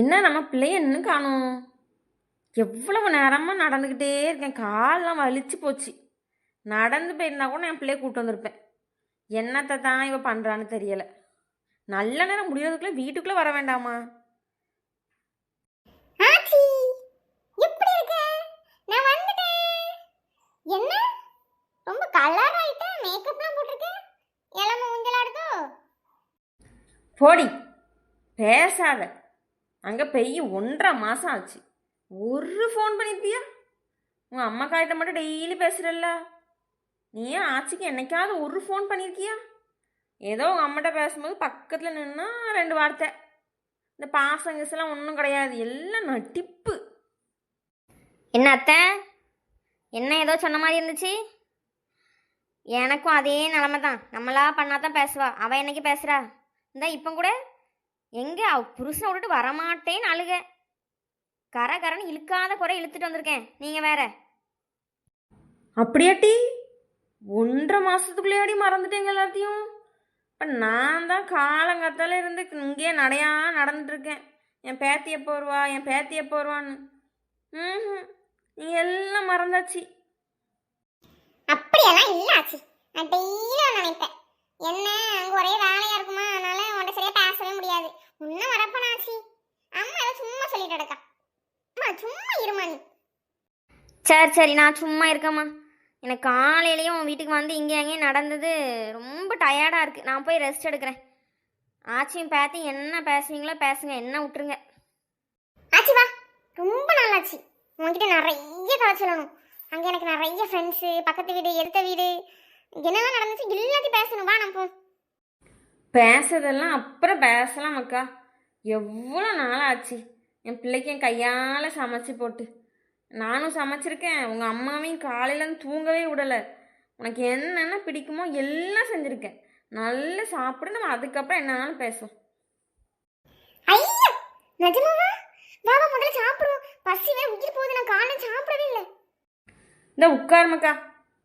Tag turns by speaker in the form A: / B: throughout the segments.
A: என்ன நம்ம பிள்ளைய இன்னும் காணும்? எவ்வளவு நேரமாக நடந்துக்கிட்டே இருக்கேன். காலெலாம் வலிச்சு போச்சு. நடந்து போயிருந்தா கூட நான் என் பிள்ளைய கூப்பிட்டு வந்திருப்பேன். என்னத்தை தான் இவ பண்ணுறான்னு தெரியலை. நல்ல நேரம் முடியறதுக்குள்ளே வீட்டுக்குள்ளே வர வேண்டாமா?
B: என்ன? ரொம்ப கலர் ஆயிட்ட? மேக்கப்லாம் போட்டிருக்க? இளம ஊஞ்சலாடுதோ
A: போடி பேசாத. அங்கே பெய்ய ஒன்றரை மாதம் ஆச்சு. ஒரு ஃபோன் பண்ணியிருப்பியா உங்கள் அம்மா காய்கிட்ட மட்டும் டெய்லி பேசுகிறல்ல நீ ஏன் ஆச்சிக்கு என்னைக்காவது ஒரு ஃபோன் பண்ணியிருக்கியா ஏதோ உங்கள் அம்மாட்ட பேசும்போது பக்கத்தில் நின்னா ரெண்டு வார்த்தை. இந்த பாசம் ஒன்றும் கிடையாது. எல்லாம் நட்டிப்பு
C: என்ன அத்தை? என்ன ஏதோ சொன்ன மாதிரி இருந்துச்சு? எனக்கும் அதே நிலமை தான் நம்மளா பண்ணாதான் பேசுவா. அவள் என்னைக்கு பேசுகிறா இந்த இப்போ கூட? எங்க? அவ புருஷனை விட்டுட்டு வரமாட்டேன்னு அழுக. கர கரன்னு இழுக்காத குறை இழுத்துட்டு வந்திருக்கேன். நீங்க வேற.
A: அப்படியாட்டி ஒன்றரை மாதத்துக்குள்ளேயாடி மறந்துட்டீங்க எல்லாத்தையும். இப்போ நான் தான் காலங்காத்தால இருந்து இங்கேயே நடையா நடந்துட்டு இருக்கேன் என் பேத்தி எப்போ வருவா? என் பேத்தி எப்போ வருவான்னு. ம் நீங்கள் எல்லாம் மறந்தாச்சு.
B: அப்படியெல்லாம் இல்ல ஆச்சி நான் டெய்லி நினைப்பேன். என்ன அங்க ஒரே வேலையா இருக்குமா? அதனால உன்கிட்ட சரியா பேசவே முடியாது. இன்னும் வரப்ப ஆச்சி அம்மா ஏதோ சும்மா சொல்லிட்டு கிடக்கா. அம்மா சும்மா இருமா நீ.
C: சரி சரி நான் சும்மா இருக்கேம்மா. எனக்கு காலையிலயும் உன் வீட்டுக்கு வந்து இங்கே அங்கேயும் நடந்தது ரொம்ப டயர்டாக இருக்குது நான் போய் ரெஸ்ட் எடுக்கிறேன். ஆச்சியும் பேத்தி என்ன பேசுவீங்களோ பேசுங்க என்ன விட்டுருங்க.
B: ஆச்சி வா. ரொம்ப நாளாச்சு. உன்கிட்ட நிறைய கதை சொல்லணும். அங்க எனக்கு நிறைய ஃப்ரெண்ட்ஸு பக்கத்து வீடு எடுத்த வீடு என்னெல்லாம் நடந்துச்சு எல்லாத்தையும் பேசணும். வா நம்ம போவோம்.
A: பேசுறதெல்லாம் அப்புறம் பேசலாம் அக்கா. எவ்வளோ நாள் ஆச்சு என் பிள்ளைக்கு என் கையால் சமைச்சு போட்டு. நானும் சமைச்சிருக்கேன். உங்கள் அம்மாவையும் காலையிலேருந்து தூங்கவே விடலை. உனக்கு என்னென்ன பிடிக்குமோ எல்லாம் செஞ்சுருக்கேன். நல்லா சாப்பிடு. நம்ம அதுக்கப்புறம் என்னன்னாலும் பேசுவோம்.
B: ஐயா! நிஜமாவா? வா வா முதல்ல சாப்பிடுவோம். பசி வேற உயிர் போகுது. நான் காலையில சாப்பிடவே இல்லை.
A: இந்த உட்காருமக்கா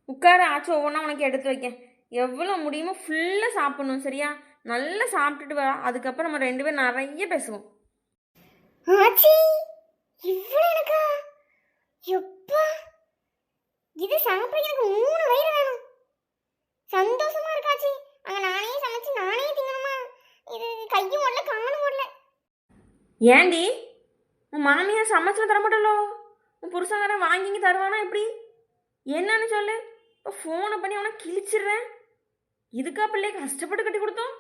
A: உட்கார ஆச்சு ஒவ்வொன்றா உனக்கு எடுத்து வைக்கேன். எவ்வளோ முடியுமோ ஃபுல்லாக சாப்பிடணும் சரியா? நல்லா சாப்பிட்டுட்டு வா. அதுக்கப்புறம் நம்ம ரெண்டு பேரும் நிறைய பேசுவோம்.
B: ஆச்சி இவ்வளவு எனக்கா? எப்பா? இது சாப்பிட எனக்கு மூணு வயிறு வேணும். சந்தோஷமா இருக்காச்சி அங்க நானே சமைச்சு நானே திங்கணுமா இது கையும் ஓடல காலும் ஓடல.
A: ஏண்டி? உன் மாமியார் சமைச்சு தர மாட்டலோ உன் புருஷங்காரன் வாங்கிங்க தருவானா எப்படி? என்னன்னு சொல்லு. இப்போ ஃபோனை பண்ணி அவனை கிழிச்சிடுறேன். இதுக்கா பிள்ளை கஷ்டப்பட்டு கட்டி கொடுத்தோம்?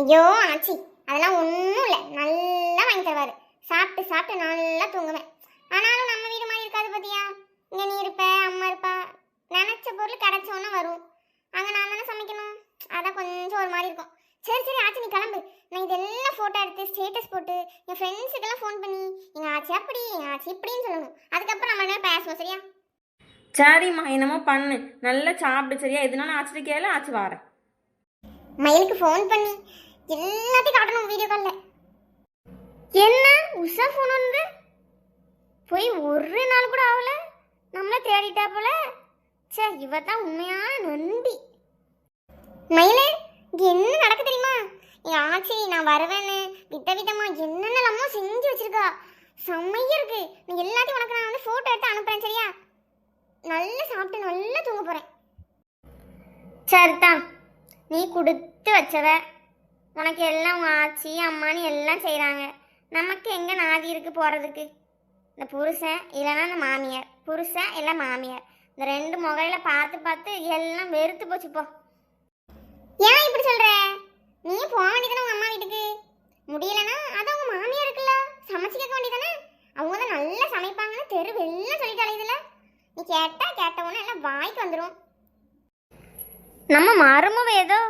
B: ஐயோ ஆச்சி. அதெல்லாம் ஒன்றும் இல்லை. நல்லா வாங்கி தருவாரு. சாப்பிட்டு சாப்பிட்டு நல்லா தூங்குவேன். ஆனாலும் நம்ம வீடு மாதிரி இருக்காது பாத்தியா? இங்க நீ இருப்ப அம்மா இருப்பா. நினைச்ச பொருள் கிடைச்சோன்னு வரும். அங்க நான் தானே சமைக்கணும்? அதான் கொஞ்சம் ஒரு மாதிரி இருக்கும். சரி சரி ஆச்சி நீ கிளம்பு. நான் இதெல்லாம் ஃபோட்டோ எடுத்து ஸ்டேட்டஸ் போட்டு என் ஃப்ரெண்ட்ஸுக்கெல்லாம் ஃபோன் பண்ணி எங்கள் ஆச்சி அப்படி எங்கள் ஆச்சி இப்படின்னு சொல்லணும். அதுக்கப்புறம் நம்ம என்ன பேசுவோம் சரியா?
A: சரிம்மா என்னமோ பண்ணு. நல்லா சாப்பிடு சரியா? எதுனாலும் ஆச்சுட்டு கேளு ஆச்சு வாரேன்.
B: மயிலுக்கு ஃபோன் பண்ணி எல்லாத்தையும் காட்டணும் வீடியோ காலில் என்ன? உஷா ஃபோன் வந்து? போய் ஒரு நாள் கூட ஆகல. நம்மள தேடிட்டா போல. சே இவ தான் உண்மையான நண்பி மயிலே இங்க என்ன நடக்கு தெரியுமா? எங்க ஆச்சி நான் வருவேன்னு வித விதமா என்னென்னலாமோ செஞ்சு வச்சிருக்கா. செம்மையா இருக்கு. நீ எல்லாத்தையும் உனக்கு நான் வந்து போட்டோ எடுத்து அனுப்புறேன் சரியா? நல்லா சாப்பிட்டு நல்லா தூங்க போறேன்.
C: சரிதான் நீ கொடுத்து வச்சவ. உனக்கு எல்லாம் உன் ஆச்சி அம்மானு எல்லாம் செய்கிறாங்க நமக்கு எங்கே நாதி இருக்குது போகிறதுக்கு இந்த புருஷன் இல்லைன்னா இந்த மாமியார். புருஷன் இல்லை மாமியார். இந்த ரெண்டு முகையில பார்த்து பார்த்து எல்லாம் வெறுத்து போச்சு போ.
B: ஏன் இப்படி சொல்கிற நீ போக வேண்டியதானே உங்கள் அம்மா வீட்டுக்கு? முடியலன்னா அது அவங்க மாமியார் இருக்குல்ல. சமைச்சு கேட்க வேண்டியதானே அவங்க தான் நல்லா சமைப்பாங்கன்னு தெரு வெளில சொல்லிட்டு அலையுதுல நீ கேட்டால் கேட்டவொன்னே எல்லாம் வாய்க்கு வந்துடும்
C: நம்ம மருமவ ஏதோ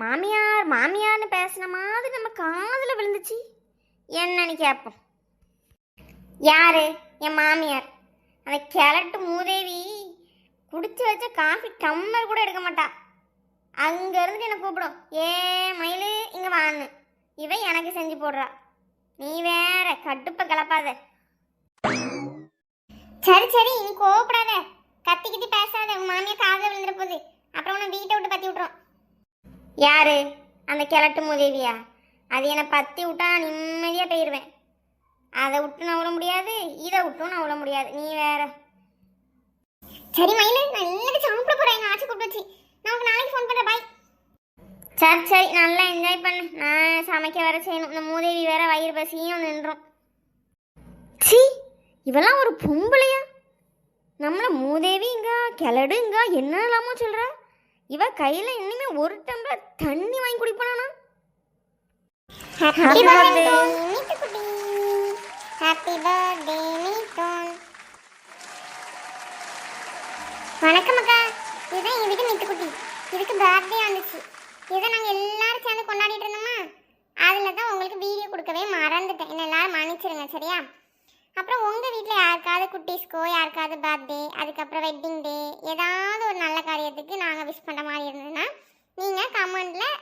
C: மாமியார் மாமியார்னு பேசின மாதிரி நம்ம காதில் விழுந்துச்சு. என்னன்னு கேட்போம் யாரு? என் மாமியார். அந்த கிழட்டு மூதேவி குடிச்சு வச்ச காஃபி டம்ளர் கூட எடுக்க மாட்டா. அங்கேருந்து என்னை கூப்பிடும். ஏ மயிலு இங்கே வான்னு. இவன் எனக்கு செஞ்சு போடுறா. நீ வேற கடுப்பை கலப்பாத.
B: சரி சரி நீ கோவப்படாத. கத்திக்கிட்டு பேசாத. உங்க மாமியார் காதுல விழுந்துற போகுது அப்புறம் உன்னை வீட்டை விட்டு பத்தி விட்டுரும்
C: யாரு? அந்த கிழட்டு மூதேவியா? அது என்னை பற்றி விட்டா நான் நிம்மதியாக போயிடுவேன் அதை விட்டு நவள முடியாது இதை விட்டும் நவள முடியாது. நீ வேற.
B: சரி மயிலு நான் இன்னைக்கு சாப்பிட போறேன். எங்க ஆச்சு கூப்பிட்டு நான் உனக்கு நாளைக்கு ஃபோன் பண்றேன். பாய்
C: சரி சரி. நல்லா என்ஜாய் பண்ணு. நான் சமைக்க வேற செய்யணும். இந்த மூதேவி வேற வயிறு பசியும் நின்றோம். சி இவெல்லாம் ஒரு பொம்பளையா? நம்மள மூதேவிங்க கிளடுங்க என்னெல்லாமோ சொல்ற? இவ கையில இனிமே ஒரு டம்ளர் தண்ணி வாங்கி குடிப்பானா?
B: ஹாப்பி. பர்த்டே குட்டி ஹாப்பி பர்த்டே மீட்டோன் வணக்கம் அக்கா. இதுதான் எங்க வீட்டு மீட்டு குட்டி இதுக்கு பர்த்டே வந்துச்சு. இதை நாங்க எல்லாரும் சேர்ந்து கொண்டாடிட்டு இருந்தோமா? அதுல தான் உங்களுக்கு வீடியோ கொடுக்கவே மறந்துட்டேன். என்ன எல்லாரும் மன்னிச்சிருங்க சரியா? அப்புறம் உங்கள் வீட்டில் யாருக்காவது குட்டீஸ்க்கோ யாருக்காவது பர்த்டே அதுக்கப்புறம் வெட்டிங் டே ஏதாவது ஒரு நல்ல காரியத்துக்கு நாங்கள் விஷ் பண்ணுற மாதிரி இருந்ததுன்னா நீங்கள் கமெண்டில்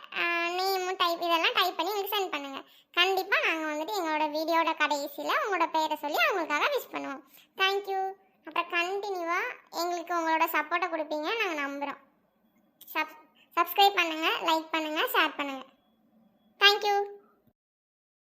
B: நேமும் டைப் இதெல்லாம் டைப் பண்ணி எங்களுக்கு சென்ட் பண்ணுங்கள் கண்டிப்பாக நாங்கள் வந்துட்டு எங்களோட வீடியோட கடைசியில் உங்களோட பேரை சொல்லி அவங்களுக்காக விஷ் பண்ணுவோம். தேங்க்யூ அப்புறம் கண்டினியூவாக எங்களுக்கு உங்களோட சப்போர்ட்டை கொடுப்பீங்க நாங்கள் நம்புகிறோம் சப் சப்ஸ்கிரைப் பண்ணுங்கள் லைக் பண்ணுங்கள் ஷேர் பண்ணுங்கள் தேங்க்யூ